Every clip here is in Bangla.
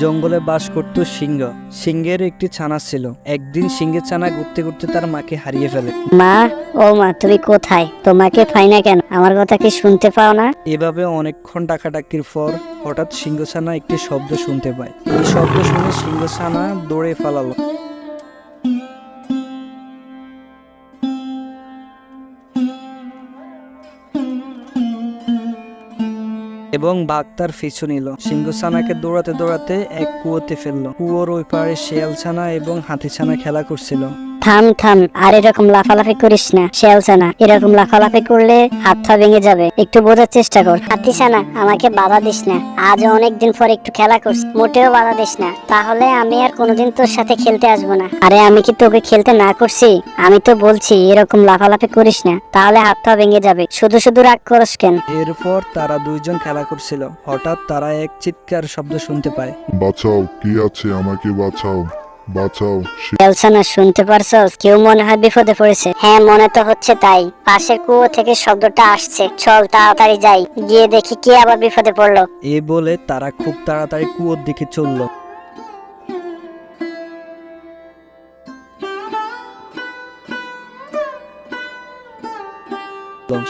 জঙ্গলে বাস করত সিংহ। সিংহের একটি ছানা ছিল। একদিন সিংহের ছানা ঘুরতে ঘুরতে তার মাকে হারিয়ে ফেলে। মা ও মা তুমি কোথায়? তোমাকে পাই না কেন? আমার কথা কি শুনতে পাও না? এভাবে অনেকক্ষণ ডাকাডাকির পর হঠাৎ সিংহ ছানা একটি শব্দ শুনতে পায়। এই শব্দ শুনে সিংহ ছানা দৌড়ে পালালো। এবং বাঘ তার পিছু নিল। সিংহছানাকে দৌড়াতে দৌড়াতে এক কুয়োতে ফেলল। কুয়োর ওই পারে শিয়ালছানা এবং হাতিছানা খেলা করছিল। থাম থাম আর এরকম লাফালাফি করিস না শেয়ালছে না এরকম লাফালাফি করলে হাত পা ভেঙে যাবে। একটু বোঝার চেষ্টা কর। হাতিসা না আমাকে বাধা দিস না। আজ অনেক দিন পর একটু খেলা করছি। মোটেও বাধা দিস না। তাহলে আমি আর কোনোদিন তোর সাথে খেলতে আসব না। আরে আমি কি তোকে খেলতে না করছি? আমি তো বলছি এরকম লাফালাফি করিস না। তাহলে হাত পা ভেঙে যাবে। শুধু শুধু রাগ করস কেন? এরপর তারা দুইজন খেলা করছিল। হঠাৎ তারা এক চিৎকার শব্দ শুনতে পায়। বাঁচাও কি আছে আমাকে বাঁচাও। বাঁচাও এলসানা শুনতে পারছস? কেউ মনে হয় বিপদে পড়েছে। হ্যাঁ মনে তো হচ্ছে তাই। পাশের কুয়ো থেকে শব্দটা আসছে। চল তাড়াতাড়ি যাই। গিয়ে দেখি কে আবার বিপদে পড়ল। এ বলে তারা খুব তাড়াতাড়ি কুয়োর দিকে চলল।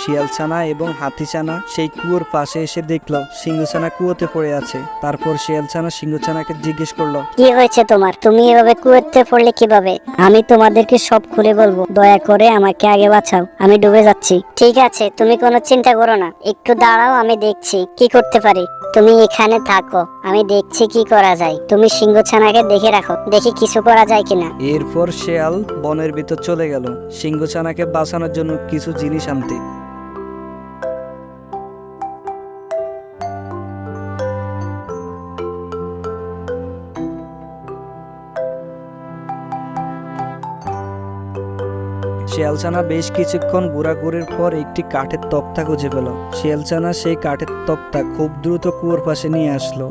শিয়ালছানা এবং হাতিছানা সেই কুয়োর পাশে এসে দেখল সিংহছানা কুয়োতে পড়ে আছে। তারপর শিয়ালছানা সিংহছানাকে জিজ্ঞেস করল, কি হয়েছে তোমার? তুমি এভাবে কুয়োতে পড়লে কীভাবে? আমি তোমাদেরকে সব খুলে বলব। দয়া করে আমাকে আগে বাঁচাও। আমি ডুবে যাচ্ছি। ঠিক আছে, তুমি কোনো চিন্তা করো না। একটু দাঁড়াও, আমি দেখছি। কি করতে পারি? তুমি এখানে থাকো, আমি দেখছি কি করা যায়। তুমি সিংহছানাকে দেখে রাখো, দেখি কিছু করা যায় কিনা। এরপর শেয়াল বনের ভিতর চলে গেল। সিংহছানাকে বাঁচানোর জন্য কিছু জিনিস আনতে। শিয়ালছানা বেশ কিছুক্ষণ ঘোরাঘুরির পর একটি কাঠের তক্তা খুঁজে পেল। শিয়ালছানা সেই কাঠের তক্তা খুব দ্রুত কুয়োর পাশে নিয়ে আসলো।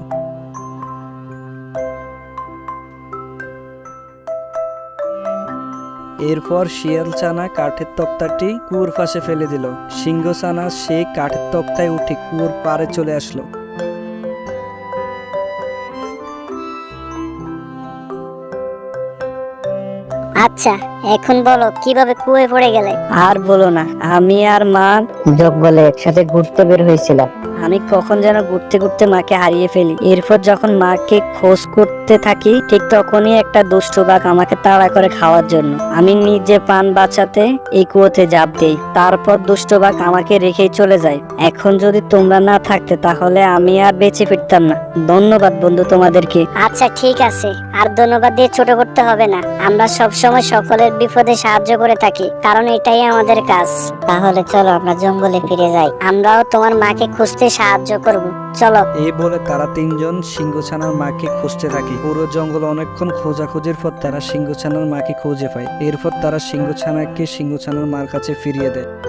এরপর শিয়ালছানা কাঠের তক্তাটি কুয়োর পাশে ফেলে দিল। সিংহছানা সেই কাঠের তক্তায় উঠে কুয়োর পাড়ে চলে আসলো। আচ্ছা এখন বলো, কীভাবে কুয়ে পড়ে গেলে? আর বলো না, আমি আর মা জঙ্গলে একসাথে ঘুরতে বের হয়েছিলাম। আমি কখন যেন ঘুরতে ঘুরতে মাকে হারিয়ে ফেলি। এরপর যখন মাকে খোঁজ করতে থাকি ঠিক তখনই একটা দুষ্ট বাঘ আমাকে তাড়া করে খাওয়ার জন্য। আমি নিজে পান বাঁচাতে এই কুয়োতে জাপ দেই। তারপর দুষ্ট বাঘ আমাকে রেখেই চলে যায়। এখন যদি তোমরা না থাকতে তাহলে আমি আর বেঁচে ফিরতাম না। ধন্যবাদ বন্ধু তোমাদেরকে। আচ্ছা ঠিক আছে। আর ধন্যবাদ দিয়ে ছোট করতে হবে না। আমরা সব সময় সকলের বিপদে সাহায্য করে থাকি কারণ এটাই আমাদের কাজ। তাহলে চলো আমরা জঙ্গলে ফিরে যাই। আমরাও তোমার মাকে খুঁজতে সাহায্য করব। চলো। এই বলে তারা তিনজন সিংহছানার মাকে খুঁজতে থাকে। পুরো জঙ্গল অনেকক্ষণ খোঁজাখুঁজির পর তারা সিংহছানার মাকে খুঁজে পায়। এরপর তারা সিংহছানাকে সিংহছানার মার কাছে ফিরিয়ে দেয়।